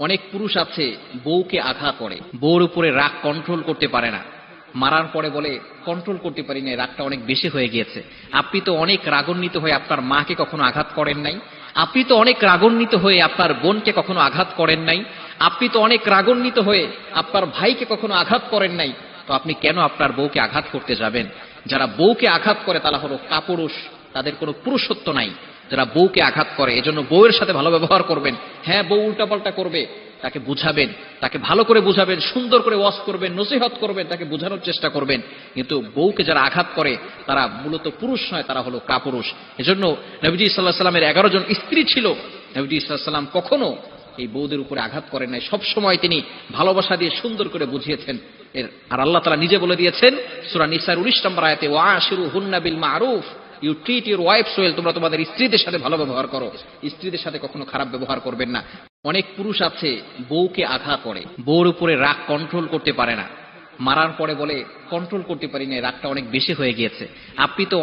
অনেক পুরুষ আছে, বউকে আঘাত করে। বউর উপরে রাগ কন্ট্রোল করতে পারে না। মারার পরে বলে কন্ট্রোল করতে পারি না রাগটা অনেক বেশি হয়ে গিয়েছে। আপনি তো অনেক রাগান্বিত হয়ে আপনার মাকে কখনো আঘাত করেন নাই। আপনি তো অনেক রাগান্বিত হয়ে আপনার বোনকে কখনো আঘাত করেন নাই। আপনি তো অনেক রাগান্বিত হয়ে আপনার ভাইকে কখনো আঘাত করেন নাই। তো আপনি কেন আপনার বউকে আঘাত করতে যাবেন? যারা বউকে আঘাত করে তারা হলো কাপুরুষ তাদের কোনো পুরুষত্ব নাই। যারা বউকে আঘাত করে, এজন্য বউয়ের সাথে ভালো ব্যবহার করবেন। হ্যাঁ বউ উল্টাপাল্টা করবে, তাকে বুঝাবেন, তাকে ভালো করে বুঝাবেন, সুন্দর করে ওয়াশ করবেন, নসিহত করবেন, তাকে বোঝানোর চেষ্টা করবেন। কিন্তু বউকে যারা আঘাত করে, তারা মূলত পুরুষ নয়, তারা হলো কাপুরুষ। এজন্য নবীজি সাল্লাহ সাল্লামের এগারো জন স্ত্রী ছিল। নবীজি সাল্লাহ সাল্লাম কখনো এই বউদের উপরে আঘাত করেন নাই। সব সময় তিনি ভালোবাসা দিয়ে সুন্দর করে বুঝিয়েছেন। এর আর আল্লাহ তালা নিজে বলে দিয়েছেন, সুরা নিসার উনিশ নম্বর আয়াতে, ওয়া শিরু হুন্না বিল মারুফ। You treat your wife so well তোমরা তোমাদের স্ত্রীদের সাথে ভালো ব্যবহার করো। স্ত্রীদের সাথে কখনো খারাপ ব্যবহার করবেন না। অনেক পুরুষ আছে, বউকে আঘাত করে, বউর উপরে রাগ কন্ট্রোল করতে পারে না। মারার পরে বলে কন্ট্রোল করতে পারি না রাগটা অনেক বেশি হয়ে গিয়েছে। আপনি তো